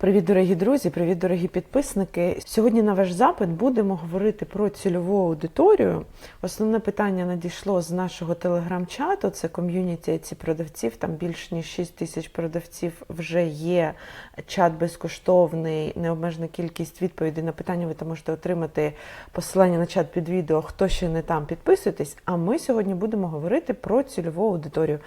Привіт, дорогі друзі, привіт, дорогі підписники. Сьогодні на ваш запит будемо говорити про цільову аудиторію. Основне питання надійшло з нашого телеграм-чату. Це ком'юніті ці продавців. Там більш ніж 6 тисяч продавців вже є. Чат безкоштовний, необмежена кількість відповідей на питання. Ви там можете отримати посилання на чат під відео. Хто ще не там, підписуйтесь. А ми сьогодні будемо говорити про цільову аудиторію.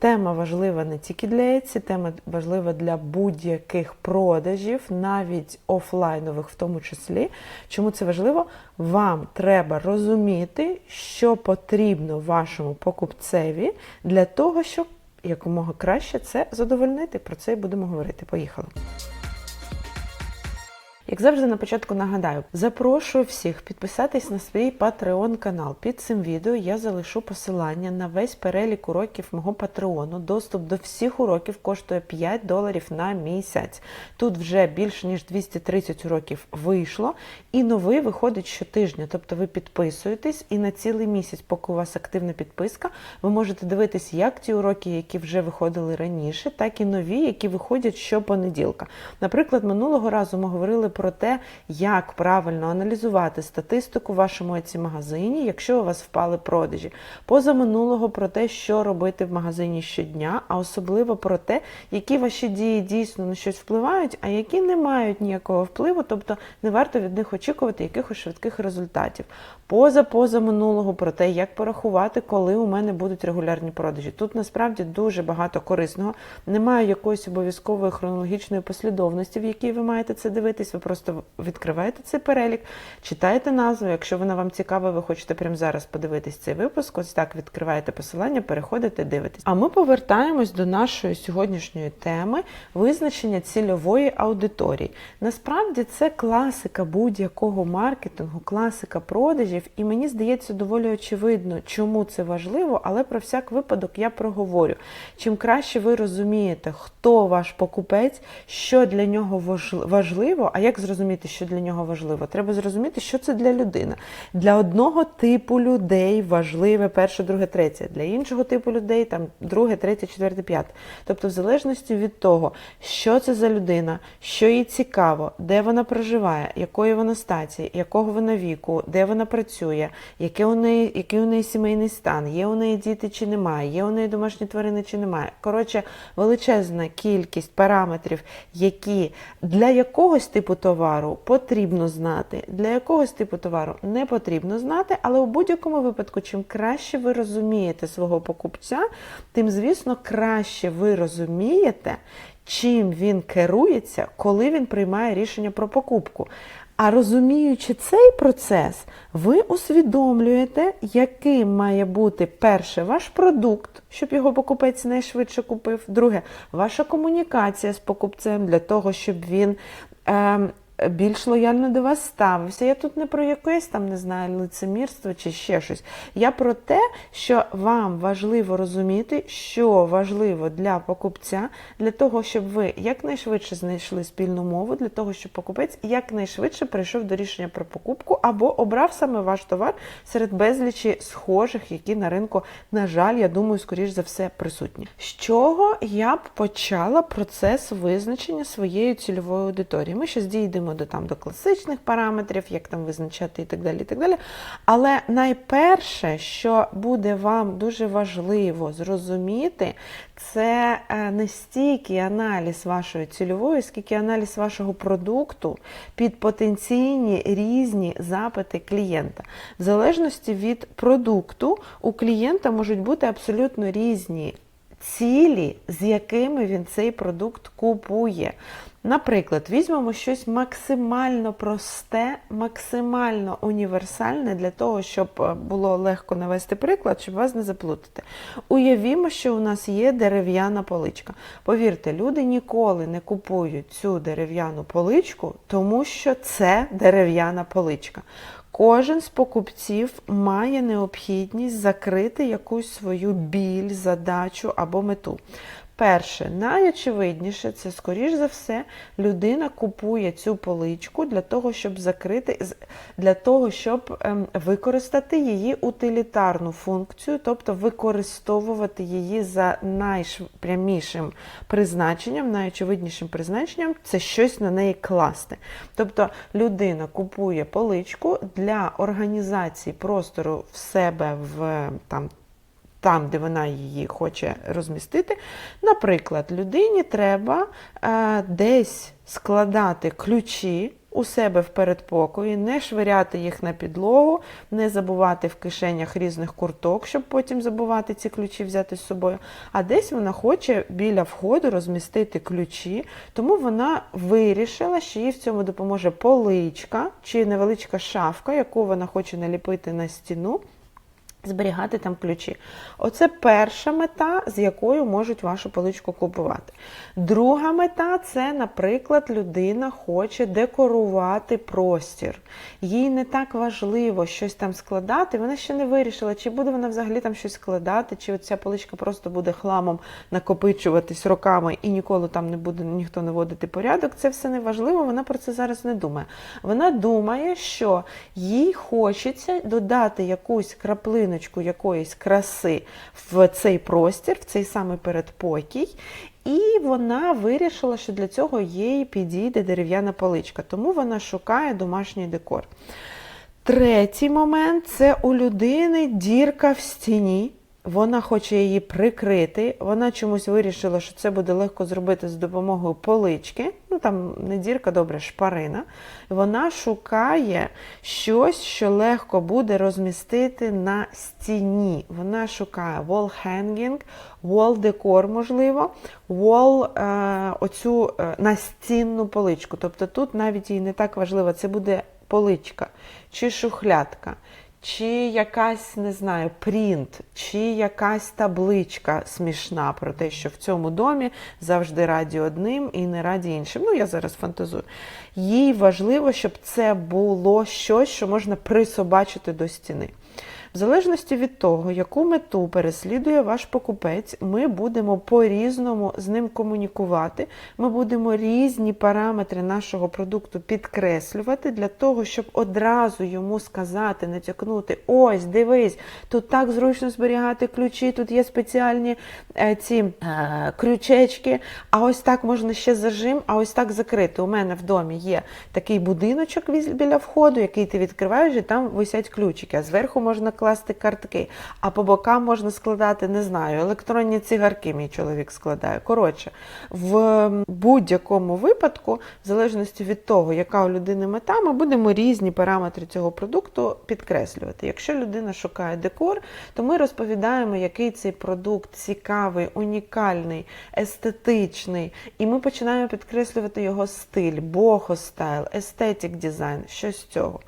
Тема важлива не тільки для Etsy, тема важлива для будь-яких продажів, навіть офлайнових в тому числі. Чому це важливо? Вам треба розуміти, що потрібно вашому покупцеві для того, щоб якомога краще це задовольнити. Про це і будемо говорити. Поїхали. Як завжди, на початку нагадаю, запрошую всіх підписатись на свій Patreon канал. Під цим відео я залишу посилання на весь перелік уроків мого Патреону. Доступ до всіх уроків коштує 5 доларів на місяць. Тут вже більше ніж 230 уроків вийшло, і новий виходить щотижня. Тобто ви підписуєтесь, і на цілий місяць, поки у вас активна підписка, ви можете дивитись як ті уроки, які вже виходили раніше, так і нові, які виходять щопонеділка. Наприклад, минулого разу ми говорили про те, як правильно аналізувати статистику в вашому etsy магазині, якщо у вас впали продажі. Позаминулого про те, що робити в магазині щодня, а особливо про те, які ваші дії дійсно на щось впливають, а які не мають ніякого впливу, тобто не варто від них очікувати якихось швидких результатів. Поза поза минулого про те, як порахувати, коли у мене будуть регулярні продажі. Тут насправді дуже багато корисного. Немає якоїсь обов'язкової хронологічної послідовності, в якій ви маєте це дивитись. Ви просто відкриваєте цей перелік, читаєте назву. Якщо вона вам цікава, ви хочете прямо зараз подивитись цей випуск. Ось так відкриваєте посилання, переходите, дивитесь. А ми повертаємось до нашої сьогоднішньої теми визначення цільової аудиторії. Насправді це класика будь-якого маркетингу, класика продажів, і мені здається доволі очевидно, чому це важливо, але про всяк випадок я проговорю. Чим краще ви розумієте, хто ваш покупець, що для нього важливо, а як зрозуміти, що для нього важливо? Треба зрозуміти, що це для людини. Для одного типу людей важливе перше, друге, третє, для іншого типу людей там друге, третє, четверте, п'яте. Тобто, в залежності від того, що це за людина, що їй цікаво, де вона проживає, якої вона статі, якого вона віку, де вона працює, який у неї, який у неї сімейний стан, є у неї діти чи немає, є у неї домашні тварини чи немає. Коротше, величезна кількість параметрів, які для якогось типу товару потрібно знати, для якогось типу товару не потрібно знати, але у будь-якому випадку, чим краще ви розумієте свого покупця, тим, звісно, краще ви розумієте, чим він керується, коли він приймає рішення про покупку. А розуміючи цей процес, ви усвідомлюєте, яким має бути перше ваш продукт, щоб його покупець найшвидше купив. Друге, ваша комунікація з покупцем для того, щоб він. Е, більш лояльно до вас ставився. Я тут не про якесь там, не знаю, лицемірство чи ще щось. Я про те, що вам важливо розуміти, що важливо для покупця, для того, щоб ви якнайшвидше знайшли спільну мову, для того, щоб покупець якнайшвидше прийшов до рішення про покупку або обрав саме ваш товар серед безлічі схожих, які на ринку, на жаль, я думаю, скоріш за все присутні. З чого я б почала процес визначення своєї цільової аудиторії? Ми ще дійдемо до там до класичних параметрів, як там визначати і так далі. і так далі. Але найперше, що буде вам дуже важливо зрозуміти, це не стільки аналіз вашої цільової, скільки аналіз вашого продукту під потенційні різні запити клієнта. В залежності від продукту у клієнта можуть бути абсолютно різні. Цілі, з якими він цей продукт купує. Наприклад, візьмемо щось максимально просте, максимально універсальне для того, щоб е, було легко навести приклад, щоб вас не заплутати. Уявімо, що у нас є дерев'яна поличка. Повірте, люди ніколи не купують цю дерев'яну поличку, тому що це дерев'яна поличка. Кожен з покупців має необхідність закрити якусь свою біль, задачу або мету. Перше, найочевидніше, це, скоріш за все, людина купує цю поличку для того, щоб закрити, для того, щоб ем, використати її утилітарну функцію, тобто використовувати її за найпрямішим призначенням, найочевиднішим призначенням це щось на неї класти. Тобто людина купує поличку для організації простору в себе в там. Там, де вона її хоче розмістити. Наприклад, людині треба е, десь складати ключі у себе в передпокої, не швиряти їх на підлогу, не забувати в кишенях різних курток, щоб потім забувати ці ключі взяти з собою. А десь вона хоче біля входу розмістити ключі, тому вона вирішила, що їй в цьому допоможе поличка чи невеличка шафка, яку вона хоче наліпити на стіну зберігати там ключі. Оце перша мета, з якою можуть вашу поличку купувати. Друга мета це, наприклад, людина хоче декорувати простір. Їй не так важливо щось там складати. Вона ще не вирішила, чи буде вона взагалі там щось складати, чи ця поличка просто буде хламом накопичуватись роками і ніколи там не буде ніхто наводити порядок. Це все не важливо, вона про це зараз не думає. Вона думає, що їй хочеться додати якусь краплиночку якоїсь краси в цей простір, в цей самий передпокій. І вона вирішила, що для цього їй підійде дерев'яна поличка, тому вона шукає домашній декор. Третій момент це у людини дірка в стіні. Вона хоче її прикрити. Вона чомусь вирішила, що це буде легко зробити з допомогою полички. Ну там не дірка, добре, шпарина. Вона шукає щось, що легко буде розмістити на стіні. Вона шукає wall hanging, wall decor, можливо, wall е, оцю е, настінну поличку. Тобто тут навіть їй не так важливо, це буде поличка чи шухлядка. Чи якась, не знаю, принт, чи якась табличка смішна про те, що в цьому домі завжди раді одним і не раді іншим. Ну, я зараз фантазую. Їй важливо, щоб це було щось, що можна присобачити до стіни. В залежності від того, яку мету переслідує ваш покупець, ми будемо по-різному з ним комунікувати. Ми будемо різні параметри нашого продукту підкреслювати для того, щоб одразу йому сказати, натякнути: ось, дивись, тут так зручно зберігати ключі, тут є спеціальні е, ці е, крючечки, а ось так можна ще зажим, а ось так закрити. У мене в домі є такий будиночок біля входу, який ти відкриваєш, і там висять ключики, а зверху можна класти картки, а по бокам можна складати, не знаю, електронні цигарки мій чоловік складає. Коротше, в будь-якому випадку, в залежності від того, яка у людини мета, ми будемо різні параметри цього продукту підкреслювати. Якщо людина шукає декор, то ми розповідаємо, який цей продукт цікавий, унікальний, естетичний, і ми починаємо підкреслювати його стиль, бохо стайл, естетик дизайн, щось з цього.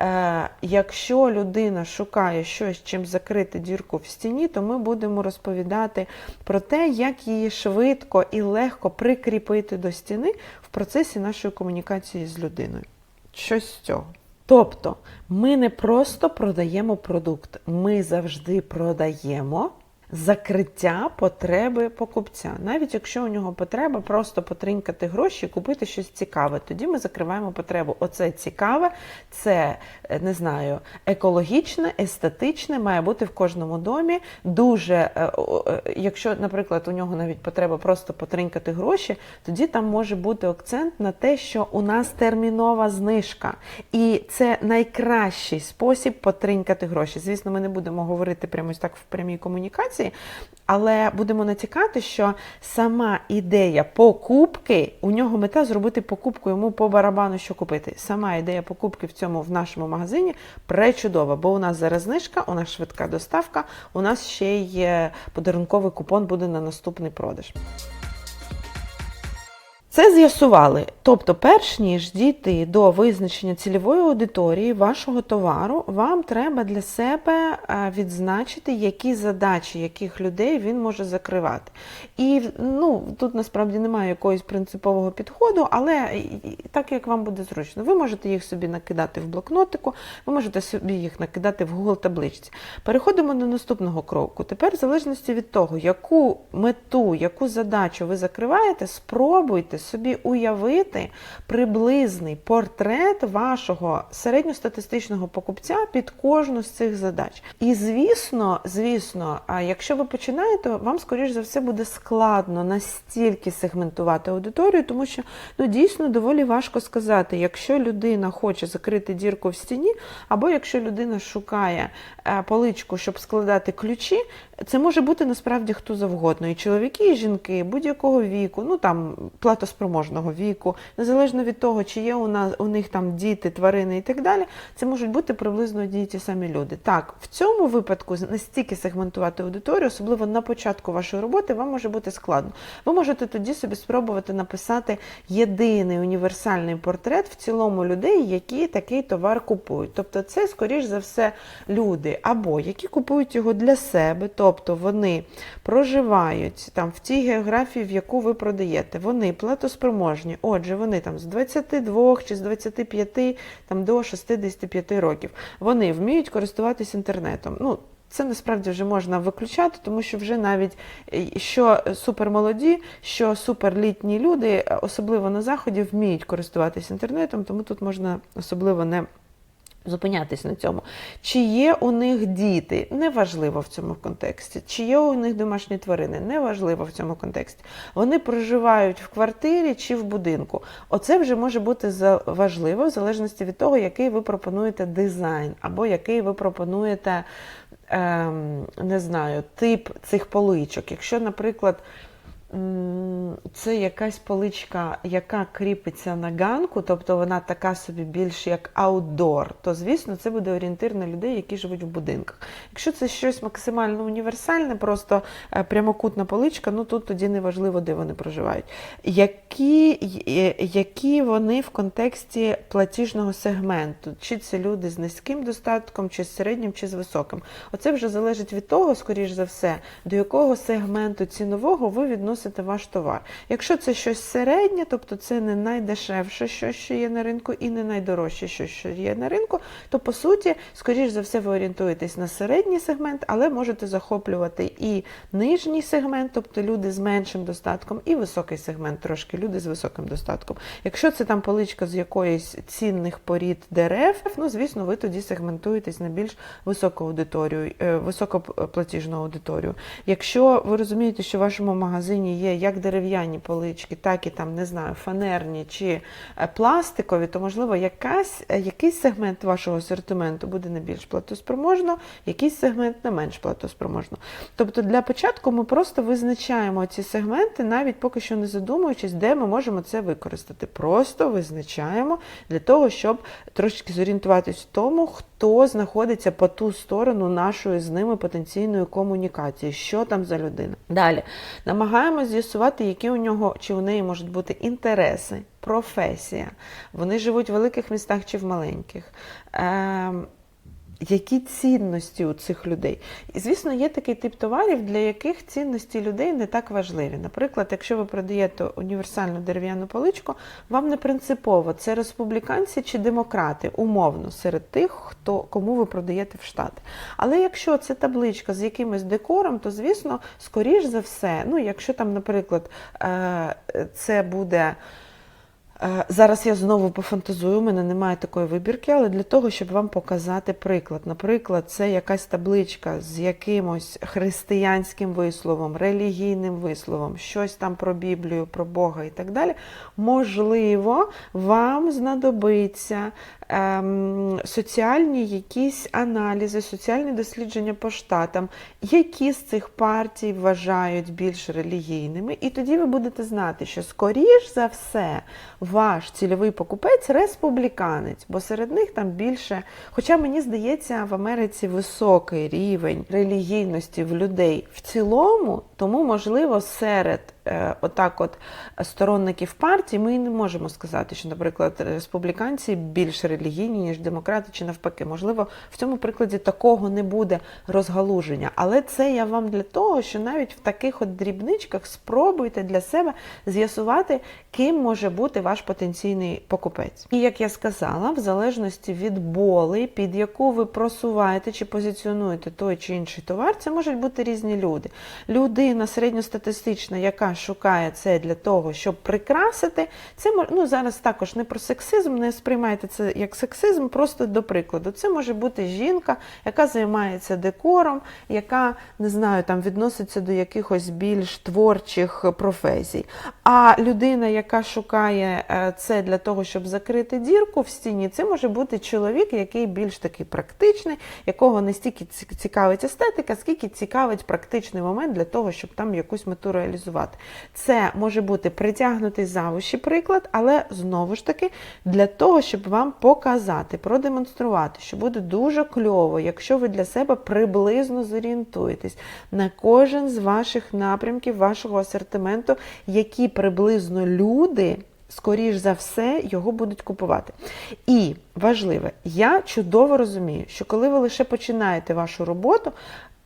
Е, якщо людина шукає щось, чим закрити дірку в стіні, то ми будемо розповідати про те, як її швидко і легко прикріпити до стіни в процесі нашої комунікації з людиною. Щось з цього. Тобто, ми не просто продаємо продукт, ми завжди продаємо закриття потреби покупця. Навіть якщо у нього потреба просто потринькати гроші купити щось цікаве, тоді ми закриваємо потребу. Оце цікаве, це е, не знаю, екологічне, естетичне, має бути в кожному домі. Дуже, е, е, якщо, наприклад, у нього навіть потреба просто потринькати гроші, тоді там може бути акцент на те, що у нас термінова знижка. І це найкращий спосіб потринькати гроші. Звісно, ми не будемо говорити прямо так в прямій комунікації, але будемо натякати, що сама ідея покупки, у нього мета зробити покупку йому по барабану, що купити. Сама ідея покупки в цьому в нашому магазині пречудова, бо у нас зараз знижка, у нас швидка доставка, у нас ще й подарунковий купон буде на наступний продаж. Це з'ясували. Тобто, перш ніж дійти до визначення цільової аудиторії вашого товару, вам треба для себе е, відзначити, які задачі яких людей він може закривати. І ну, тут насправді немає якогось принципового підходу, але так як вам буде зручно, ви можете їх собі накидати в блокнотику, ви можете собі їх накидати в Google табличці. Переходимо до наступного кроку. Тепер, в залежності від того, яку мету, яку задачу ви закриваєте, спробуйте собі уявити приблизний портрет вашого середньостатистичного покупця під кожну з цих задач. І звісно, звісно, якщо ви починаєте, вам скоріш за все буде складно настільки сегментувати аудиторію, тому що ну дійсно доволі важко сказати, якщо людина хоче закрити дірку в стіні, або якщо людина шукає е, поличку, щоб складати ключі, це може бути насправді хто завгодно. І чоловіки, і жінки будь-якого віку, ну там платоспроможного віку, незалежно від того, чи є у нас у них там діти, тварини і так далі, це можуть бути приблизно одні ті самі люди. Так, в цьому випадку настільки сегментувати аудиторію, особливо на початку вашої роботи, вам може бути складно. Ви можете тоді собі спробувати написати єдиний універсальний портрет в цілому людей, які такий товар купують. Тобто, це, скоріш за все, люди або які купують його для себе, тобто вони проживають там в тій географії, в яку ви продаєте. Вони платоспроможні. Отже, вони там з 22 чи з 25 там, до 65 років. Вони вміють користуватись інтернетом. Ну, це насправді вже можна виключати, тому що вже навіть е, що супермолоді, що суперлітні люди, е, особливо на заході, вміють користуватись інтернетом, тому тут можна особливо не зупинятись на цьому. Чи є у них діти? Неважливо в цьому контексті. Чи є у них домашні тварини? Неважливо в цьому контексті. Вони проживають в квартирі чи в будинку. Оце вже може бути важливо в залежності від того, який ви пропонуєте дизайн, або який ви пропонуєте, ем, не знаю, тип цих поличок. Якщо, наприклад, Це якась поличка, яка кріпиться на ганку, тобто вона така собі більш як аутдор, то звісно це буде орієнтир на людей, які живуть в будинках. Якщо це щось максимально універсальне, просто е, прямокутна поличка, ну тут тоді не важливо, де вони проживають. Які, е, які вони в контексті платіжного сегменту? Чи це люди з низьким достатком, чи з середнім, чи з високим? Оце вже залежить від того, скоріш за все, до якого сегменту цінового ви відносите ваш товар. Якщо це щось середнє, тобто це не найдешевше щось, що є на ринку, і не найдорожче щось, що є на ринку, то по суті, скоріш за все, ви орієнтуєтесь на середній сегмент, але можете захоплювати і нижній сегмент, тобто люди з меншим достатком, і високий сегмент, трошки люди з високим достатком. Якщо це там поличка з якоїсь цінних порід дерев, ну звісно, ви тоді сегментуєтесь на більш високу аудиторію, е, високоплатіжну аудиторію. Якщо ви розумієте, що в вашому магазині є як дерев'яні полички, так і там не знаю, фанерні чи е, пластикові, то можливо якась, е, якийсь сегмент вашого асортименту буде не більш платоспроможно, якийсь сегмент не менш платоспроможно. Тобто для початку ми просто визначаємо ці сегменти, навіть поки що не задумуючись, де ми можемо це використати. Просто визначаємо для того, щоб трошки зорієнтуватись в тому, хто знаходиться по ту сторону нашої з ними потенційної комунікації, що там за людина. Далі намагаємося з'ясувати, які у нього чи у неї можуть бути інтереси, професія. Вони живуть в великих містах чи в маленьких. Ем, які цінності у цих людей? І, звісно, є такий тип товарів, для яких цінності людей не так важливі. Наприклад, якщо ви продаєте універсальну дерев'яну поличку, вам не принципово, це республіканці чи демократи, умовно, серед тих, хто, кому ви продаєте в Штати. Але якщо це табличка з якимось декором, то, звісно, скоріш за все, ну, якщо там, наприклад, е, це буде. Е, Зараз я знову пофантазую, у мене немає такої вибірки, але для того, щоб вам показати приклад. Наприклад, це якась табличка з якимось християнським висловом, релігійним висловом, щось там про Біблію, про Бога і так далі. Можливо, вам знадобиться соціальні якісь аналізи, соціальні дослідження по штатам, які з цих партій вважають більш релігійними, і тоді ви будете знати, що скоріш за все ваш цільовий покупець республіканець, бо серед них там більше. Хоча мені здається, в Америці високий рівень релігійності в людей. В цілому, Тому, можливо, серед е, отак от сторонників партії ми не можемо сказати, що, наприклад, республіканці більш релігійні, ніж демократи, чи навпаки. Можливо, в цьому прикладі такого не буде розгалуження. Але це я вам для того, що навіть в таких от дрібничках спробуйте для себе з'ясувати, ким може бути ваш потенційний покупець. І як я сказала, в залежності від боли, під яку ви просуваєте чи позиціонуєте той чи інший товар, це можуть бути різні люди. Людина середньостатистична, яка шукає це для того, щоб прикрасити, це ну, зараз також не про сексизм, не сприймайте це як сексизм, просто до прикладу. Це може бути жінка, яка займається декором, яка не знаю, там відноситься до якихось більш творчих професій. А людина, яка шукає е, це для того, щоб закрити дірку в стіні, це може бути чоловік, який більш такий практичний, якого не стільки цікавить естетика, скільки цікавить практичний момент для того, щоб там якусь мету реалізувати. Це може бути притягнутий за уші приклад, але знову ж таки для того, щоб вам показати, продемонструвати, що буде дуже кльово, якщо ви для себе приблизно зорієнтуєтесь на кожен з ваших напрямків, вашого асортименту, які приблизно люди. Скоріш за все, його будуть купувати. І важливе, я чудово розумію, що коли ви лише починаєте вашу роботу,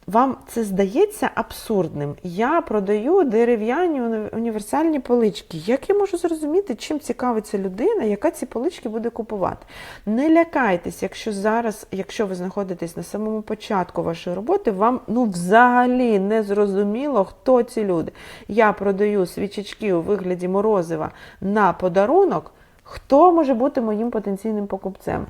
вам це здається абсурдним. Я продаю дерев'яні універсальні полички. Як я можу зрозуміти, чим цікавиться людина, яка ці полички буде купувати? Не лякайтесь, якщо зараз, якщо ви знаходитесь на самому початку вашої роботи, вам ну взагалі не зрозуміло, хто ці люди. Я продаю свічечки у вигляді морозива на подарунок. Хто може бути моїм потенційним покупцем?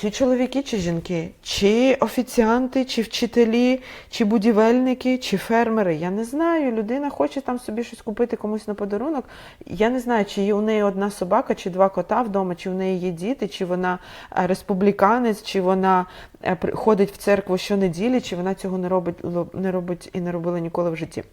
Чи чоловіки, чи жінки, чи офіціанти, чи вчителі, чи будівельники, чи фермери. Я не знаю. Людина хоче там собі щось купити комусь на подарунок. Я не знаю, чи є у неї одна собака, чи два кота вдома, чи в неї є діти, чи вона е, республіканець, чи вона е, ходить в церкву щонеділі, чи вона цього не робить, не робить і не робила ніколи в житті.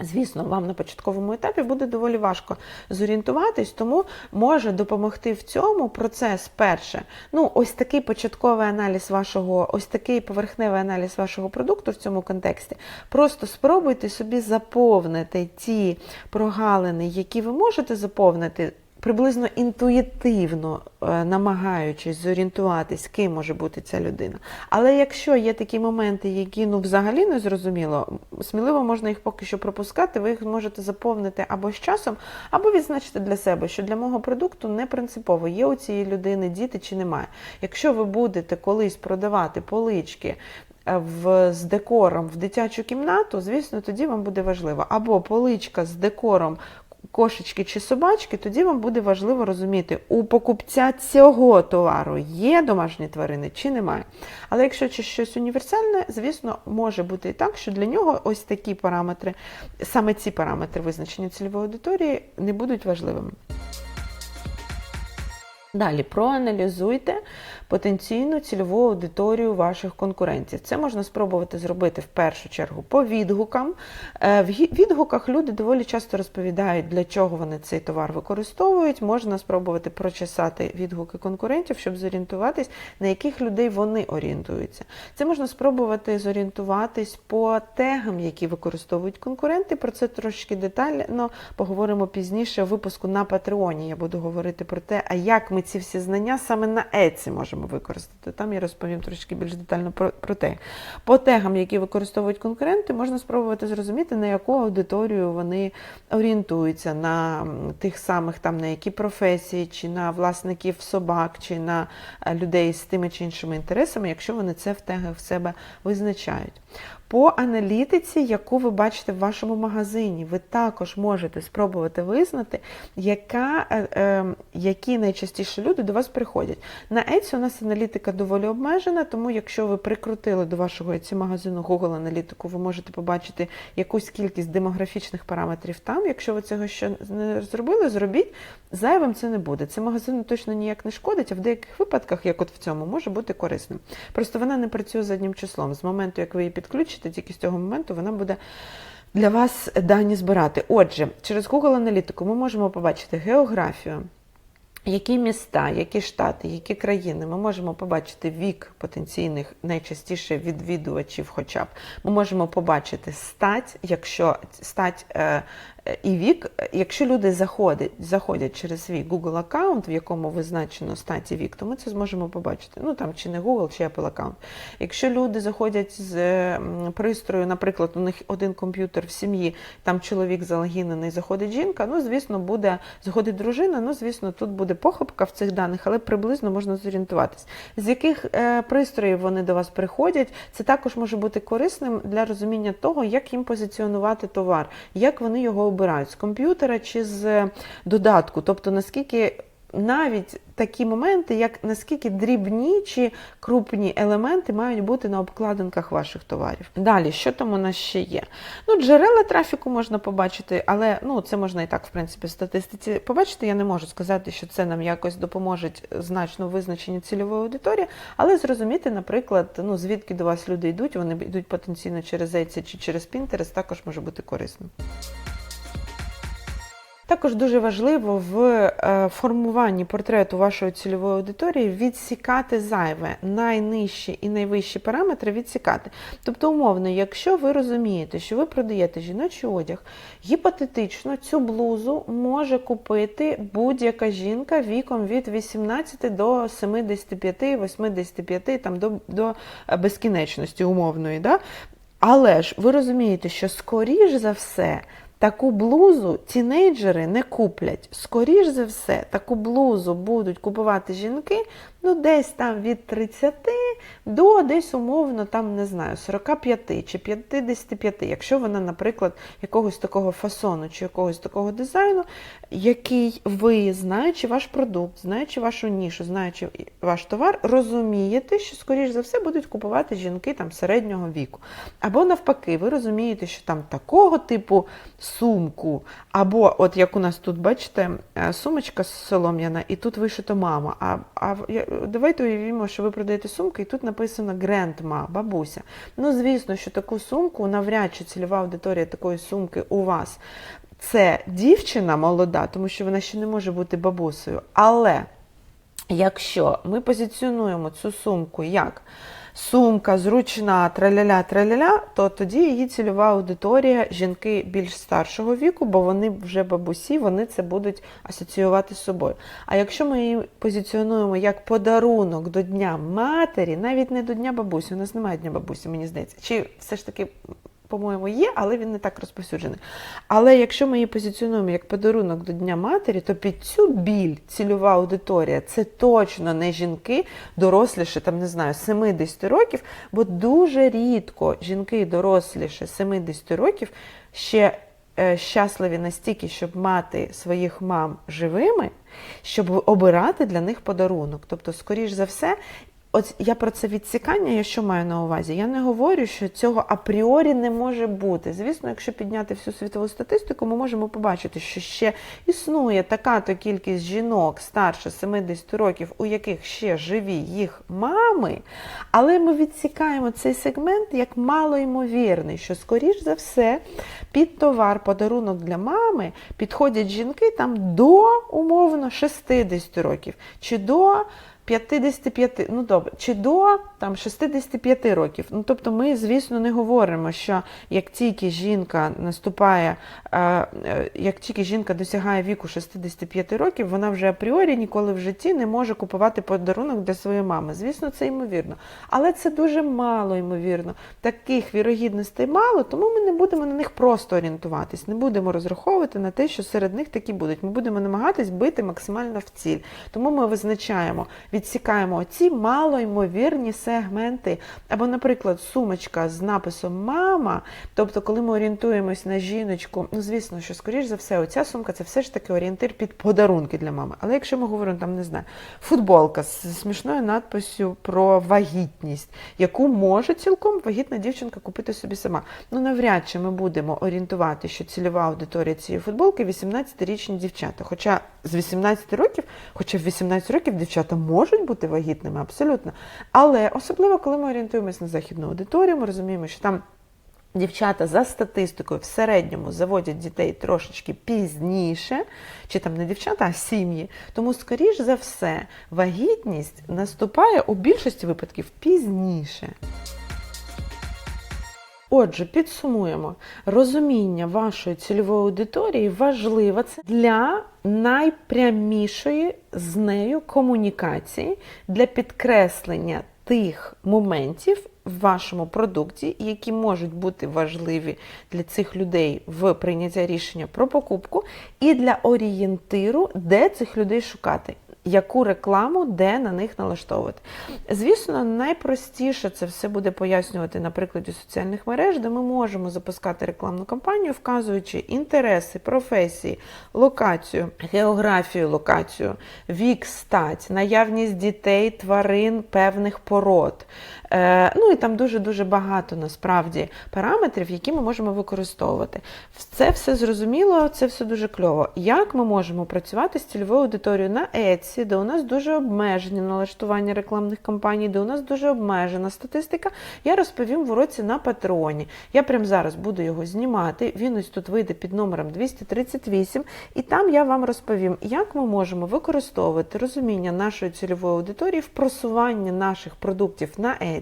Звісно, вам на початковому етапі буде доволі важко зорієнтуватись, тому може допомогти в цьому процес перше. Ну, ось такий початковий аналіз вашого, ось такий поверхневий аналіз вашого продукту в цьому контексті. Просто спробуйте собі заповнити ті прогалини, які ви можете заповнити. Приблизно інтуїтивно е, намагаючись зорієнтуватись, ким може бути ця людина. Але якщо є такі моменти, які ну взагалі не зрозуміло, сміливо можна їх поки що пропускати, ви їх можете заповнити або з часом, або відзначити для себе, що для мого продукту не принципово, є у цієї людини діти чи немає. Якщо ви будете колись продавати полички. е, В, з декором в дитячу кімнату, звісно, тоді вам буде важливо. Або поличка з декором кошечки чи собачки, тоді вам буде важливо розуміти, у покупця цього товару є домашні тварини чи немає. Але якщо це щось універсальне, звісно, може бути і так, що для нього ось такі параметри, саме ці параметри визначення цільової аудиторії не будуть важливими. Далі проаналізуйте потенційну цільову аудиторію ваших конкурентів. Це можна спробувати зробити в першу чергу по відгукам. Е, В відгуках люди доволі часто розповідають, для чого вони цей товар використовують. Можна спробувати прочесати відгуки конкурентів, щоб зорієнтуватись, на яких людей вони орієнтуються. Це можна спробувати зорієнтуватись по тегам, які використовують конкуренти. Про це трошки детально поговоримо пізніше у випуску на Патреоні. Я буду говорити про те, а як ми ці всі знання саме на Еці можемо використати. Там я розповім трошки більш детально про, про те. По тегам, які використовують конкуренти, можна спробувати зрозуміти, на яку аудиторію вони орієнтуються, на тих самих там на які професії, чи на власників собак, чи на е, людей з тими чи іншими інтересами, якщо вони це в тегах в себе визначають. По аналітиці, яку ви бачите в вашому магазині, ви також можете спробувати визнати, яка, е, е, які найчастіше люди до вас приходять. На Etsy у нас аналітика доволі обмежена, тому якщо ви прикрутили до вашого Etsy магазину Google аналітику, ви можете побачити якусь кількість демографічних параметрів там. Якщо ви цього ще не зробили, зробіть. Зайвим це не буде. Це магазину точно ніяк не шкодить, а в деяких випадках, як от в цьому, може бути корисним. Просто вона не працює заднім числом. З моменту, як ви її підключите, тільки з цього моменту вона буде для вас дані збирати. Отже, через Google аналітику ми можемо побачити географію. Які міста, які штати, які країни ми можемо побачити вік потенційних найчастіше відвідувачів, хоча б ми можемо побачити стать, якщо стать е, і вік, якщо люди заходять, заходять через свій Google аккаунт, в якому визначено стать і вік, то ми це зможемо побачити. Ну там чи не Google, чи Apple аккаунт. Якщо люди заходять з пристрою, наприклад, у них один комп'ютер в сім'ї, там чоловік залогінений, заходить жінка, ну звісно, буде заходить дружина. Ну звісно, тут буде похибка в цих даних, але приблизно можна зорієнтуватись. З яких е, пристроїв вони до вас приходять, це також може бути корисним для розуміння того, як їм позиціонувати товар, як вони його обирають з комп'ютера чи з е, додатку, тобто наскільки. Навіть такі моменти, як наскільки дрібні чи крупні елементи мають бути на обкладинках ваших товарів. Далі, що там у нас ще є? Ну, джерела трафіку можна побачити, але ну, це можна і так, в принципі, в статистиці побачити. Я не можу сказати, що це нам якось допоможе значно визначенню цільової аудиторії, але зрозуміти, наприклад, ну, звідки до вас люди йдуть, вони йдуть потенційно через Etsy чи через Pinterest, також може бути корисним. Також дуже важливо в е, формуванні портрету вашої цільової аудиторії відсікати зайве, найнижчі і найвищі параметри відсікати. Тобто, умовно, якщо ви розумієте, що ви продаєте жіночий одяг, гіпотетично цю блузу може купити будь-яка жінка віком від 18 до 75-85, там до, до безкінечності умовної. Да? Але ж ви розумієте, що скоріш за все. Таку блузу тінейджери не куплять. Скоріш за все, таку блузу будуть купувати жінки, ну десь там від 30 до десь умовно, там не знаю, 45 чи 55, якщо вона, наприклад, якогось такого фасону чи якогось такого дизайну, який ви, знаючи ваш продукт, знаючи вашу нішу, знаючи ваш товар, розумієте, що, скоріш за все, будуть купувати жінки там середнього віку. Або навпаки, ви розумієте, що там такого типу сумку, або, от як у нас тут, бачите, сумочка солом'яна, і тут вишито мама. А, а давайте уявімо, що ви продаєте сумку, і тут написано грендма, бабуся. Ну, звісно, що таку сумку, навряд чи цільова аудиторія такої сумки у вас. Це дівчина молода, тому що вона ще не може бути бабусею. Але якщо ми позиціонуємо цю сумку як сумка зручна, траляля, траляля, то тоді її цільова аудиторія жінки більш старшого віку, бо вони вже бабусі, вони це будуть асоціювати з собою. А якщо ми її позиціонуємо як подарунок до Дня матері, навіть не до Дня бабусі, у нас немає Дня бабусі, мені здається, чи все ж таки по-моєму, є, але він не так розповсюджений. Але якщо ми її позиціонуємо як подарунок до Дня Матері, то під цю біль цільова аудиторія це точно не жінки, доросліше, там, не знаю, 70 років, бо дуже рідко жінки доросліше 70 років ще е, щасливі настільки, щоб мати своїх мам живими, щоб обирати для них подарунок. Тобто, скоріш за все, От я про це відсікання, я що маю на увазі? Я не говорю, що цього апріорі не може бути. Звісно, якщо підняти всю світову статистику, ми можемо побачити, що ще існує така то кількість жінок старше 70 років, у яких ще живі їх мами, але ми відсікаємо цей сегмент як малоймовірний, що, скоріш за все, під товар, подарунок для мами підходять жінки там до умовно 60 років чи до. 55, ну добре, чи до там 65 років. Ну тобто, ми, звісно, не говоримо, що як тільки жінка наступає, е, е, як тільки жінка досягає віку 65 років, вона вже апріорі ніколи в житті не може купувати подарунок для своєї мами. Звісно, це ймовірно. Але це дуже мало ймовірно. Таких вірогідностей мало, тому ми не будемо на них просто орієнтуватись, не будемо розраховувати на те, що серед них такі будуть. Ми будемо намагатись бити максимально в ціль. Тому ми визначаємо відсікаємо ці малоймовірні сегменти. Або, наприклад, сумочка з написом Мама. Тобто, коли ми орієнтуємось на жіночку, ну, звісно, що, скоріш за все, оця сумка це все ж таки орієнтир під подарунки для мами. Але якщо ми говоримо, там, не знаю, футболка з смішною надписю про вагітність, яку може цілком вагітна дівчинка купити собі сама. Ну, навряд чи ми будемо орієнтувати, що цільова аудиторія цієї футболки 18-річні дівчата. Хоча з 18 років, хоча в 18 років дівчата можуть бути вагітними, абсолютно. Але особливо, коли ми орієнтуємося на західну аудиторію, ми розуміємо, що там Дівчата за статистикою в середньому заводять дітей трошечки пізніше, чи там не дівчата, а сім'ї. Тому, скоріш за все, вагітність наступає у більшості випадків пізніше. Отже, підсумуємо, розуміння вашої цільової аудиторії важливе це для найпрямішої з нею комунікації, для підкреслення тих моментів в вашому продукті, які можуть бути важливі для цих людей в прийняття рішення про покупку, і для орієнтиру, де цих людей шукати. Яку рекламу, де на них налаштовувати. Звісно, найпростіше це все буде пояснювати на прикладі соціальних мереж, де ми можемо запускати рекламну кампанію, вказуючи інтереси, професії, локацію, географію, локацію, вік, стать, наявність дітей, тварин певних пород. Е, ну і там дуже-дуже багато насправді параметрів, які ми можемо використовувати. Це все зрозуміло, це все дуже кльово. Як ми можемо працювати з цільовою аудиторією на Etsy, де у нас дуже обмежені налаштування рекламних кампаній, де у нас дуже обмежена статистика, я розповім в уроці на Патреоні. Я прямо зараз буду його знімати. Він ось тут вийде під номером 238, і там я вам розповім, як ми можемо використовувати розуміння нашої цільової аудиторії в просуванні наших продуктів на Etsy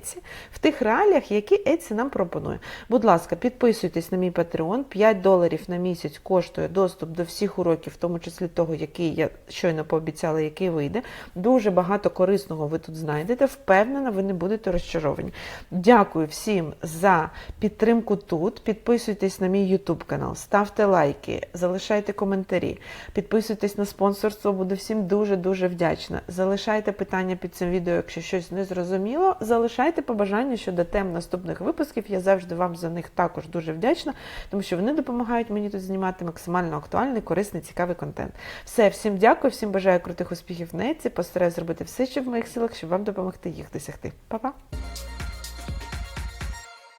в тих реаліях, які Etsy нам пропонує. Будь ласка, підписуйтесь на мій Patreon. 5 доларів на місяць коштує доступ до всіх уроків, в тому числі того, який я щойно пообіцяла, який вийде. Дуже багато корисного ви тут знайдете. Впевнена, ви не будете розчаровані. Дякую всім за підтримку тут. Підписуйтесь на мій YouTube канал, ставте лайки, залишайте коментарі, підписуйтесь на спонсорство. Буду всім дуже дуже вдячна. Залишайте питання під цим відео, якщо щось не зрозуміло. Залишайте побажання щодо тем наступних випусків. Я завжди вам за них також дуже вдячна, тому що вони допомагають мені тут знімати максимально актуальний, корисний, цікавий контент. Все, всім дякую, всім бажаю крутих успіхів в неці. Постараюсь зробити все, що в моїх силах, щоб вам допомогти їх досягти. Па-па!